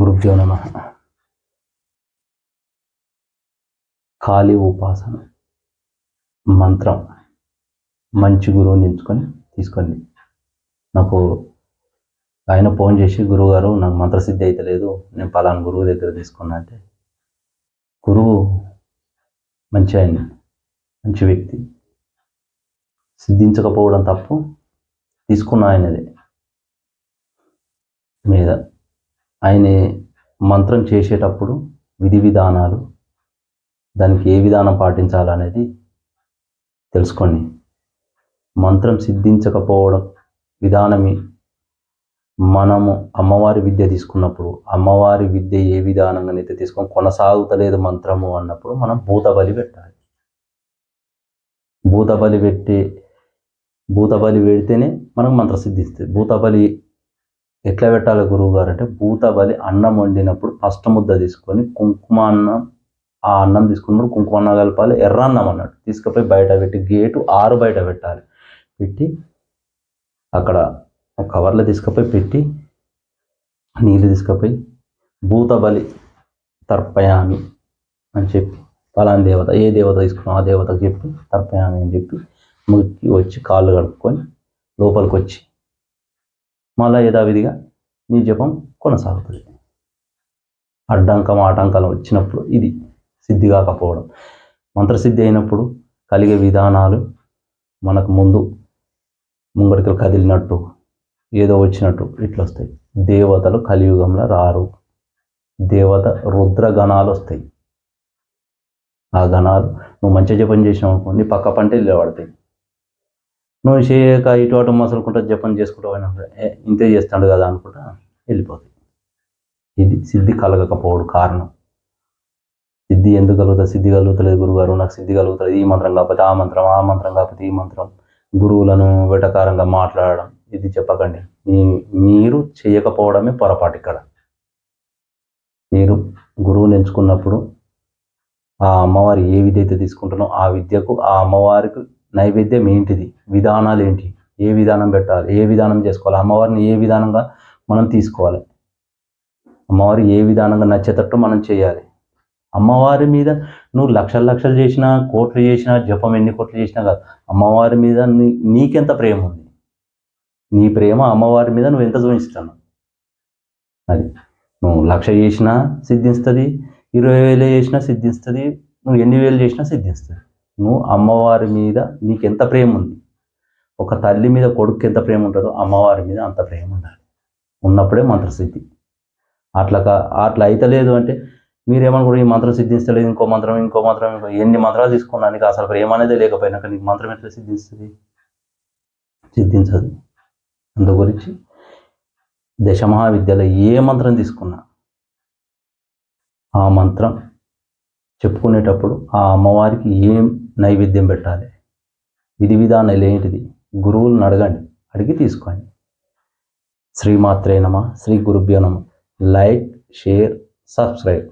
గురుభ్యో నమ. ఖాళీ ఉపాసన మంత్రం మంచి గురువుని ఎంచుకొని తీసుకోండి. నాకు ఆయన ఫోన్ చేసి గురువుగారు నాకు మంత్రసిద్ధి అయితే లేదు నేను పలానా గురువు దగ్గర తీసుకున్నా అంటే గురువు మంచి ఆయన మంచి వ్యక్తి. సిద్ధించకపోవడం తప్పు తీసుకున్న ఆయనదే. మీద ఆయన మంత్రం చేసేటప్పుడు విధి విధానాలు దానికి ఏ విధానం పాటించాలనేది తెలుసుకోండి. మంత్రం సిద్ధించకపోవడం విధానమే. మనము అమ్మవారి విద్య తీసుకున్నప్పుడు అమ్మవారి విద్య ఏ విధానంగా అయితే తీసుకొని కొనసాగుతలేదు మంత్రము అన్నప్పుడు మనం భూతబలి పెట్టాలి. భూతబలి పెట్టి భూతబలి పెడితేనే మనకు మంత్ర సిద్ధిస్తుంది. భూతబలి ఎట్లా పెట్టాలి గురువు గారు అంటే భూతబలి అన్నం వండినప్పుడు ఫస్ట్ ముద్ద తీసుకొని కుంకుమ అన్నం ఆ అన్నం తీసుకున్నప్పుడు కుంకుమ అన్నం కలపాలి ఎర్ర అన్నం అన్నట్టు తీసుకుపోయి బయట పెట్టి గేటు ఆరు బయట పెట్టాలి. పెట్టి అక్కడ కవర్లో తీసుకుపోయి పెట్టి నీళ్ళు తీసుకుపోయి భూతబలి తర్పయామి అని చెప్పి ఫలాని దేవత ఏ దేవత తీసుకున్నాం ఆ దేవతకు చెప్పి తర్పయామి అని చెప్పి ముక్కి వచ్చి కాళ్ళు కడుక్కొని లోపలికి వచ్చి మళ్ళా యథావిధిగా నీ జపం కొనసాగుతుంది. అడ్డంకం ఆటంకాలు వచ్చినప్పుడు ఇది సిద్ధి కాకపోవడం. మంత్రసిద్ధి అయినప్పుడు కలిగే విధానాలు మనకు ముందు ముంగడికి కదిలినట్టు ఏదో వచ్చినట్టు ఇట్లా వస్తాయి. దేవతలు కలియుగంలో రారు. దేవత రుద్ర గణాలు వస్తాయి. ఆ గణాలు నువ్వు మంచి జపం చేసినావు అనుకో నీ పక్క పంట నిలబడతాయి నువ్వు చేయక ఇటు అటు మసలుకుంటా జపం చేసుకుంటావు అయినప్పుడు ఇంతే చేస్తాడు కదా అనుకుంటా వెళ్ళిపోతాయి. ఇది సిద్ధి కలగకపోవడం కారణం. సిద్ధి ఎందుకు కలుగుతుంది? సిద్ధి కలుగుతలేదు గురుగారు నాకు సిద్ధి కలుగుతుంది ఈ మంత్రం కాకపోతే ఆ మంత్రం ఆ మంత్రం కాకపోతే ఈ మంత్రం. గురువులను వెటకారంగా మాట్లాడడం ఇది చెప్పకండి. మీ మీరు చేయకపోవడమే పొరపాటు ఇక్కడ. మీరు గురువుని ఎంచుకున్నప్పుడు ఆ అమ్మవారి ఏ విద్య అయితే తీసుకుంటున్నో ఆ విద్యకు ఆ అమ్మవారికి నైవేద్యం ఏంటిది? విధానాలు ఏంటి? ఏ విధానం పెట్టాలి? ఏ విధానం చేసుకోవాలి? అమ్మవారిని ఏ విధానంగా మనం తీసుకోవాలి? అమ్మవారి ఏ విధానంగా నచ్చేటట్టు మనం చేయాలి? అమ్మవారి మీద నువ్వు లక్షలు లక్షలు చేసినా కోట్లు చేసినా జపం ఎన్ని కోట్లు చేసినా కాదు. అమ్మవారి మీద నీ నీకెంత ప్రేమ ఉంది? నీ ప్రేమ అమ్మవారి మీద నువ్వు ఎంత చూపిస్తున్నావు అది నువ్వు లక్ష చేసినా సిద్ధిస్తుంది ఇరవై వేలు చేసినా సిద్ధిస్తుంది నువ్వు ఎన్ని వేలు చేసినా సిద్ధిస్తుంది నువ్వు అమ్మవారి మీద నీకు ఎంత ప్రేమ ఉంది? ఒక తల్లి మీద కొడుకు ఎంత ప్రేమ ఉంటుందో అమ్మవారి మీద అంత ప్రేమ ఉండాలి. ఉన్నప్పుడే మంత్రసిద్ధి. అట్లా కా- అట్లా అయితలేదు అంటే మీరేమనుకో ఈ మంత్రం సిద్ధిస్తలేదు ఇంకో మంత్రం ఇంకో మంత్రం ఇంకో ఎన్ని మంత్రాలు తీసుకున్నా నీకు అసలు ప్రేమ అనేది లేకపోయినాక నీకు మంత్రం ఎట్లా సిద్ధిస్తుంది? సిద్ధించదు. అందు గురించి దశమహావిద్యలో ఏ మంత్రం తీసుకున్నా ఆ మంత్రం చెప్పుకునేటప్పుడు ఆ అమ్మవారికి ఏం నైవేద్యం పెట్టాలి. విధి విధానాలు ఏంటిది గురువులను అడగండి. అడిగి తీసుకోండి. శ్రీమాత్రే నమ శ్రీ గురుభ్యో నమ. Like share subscribe.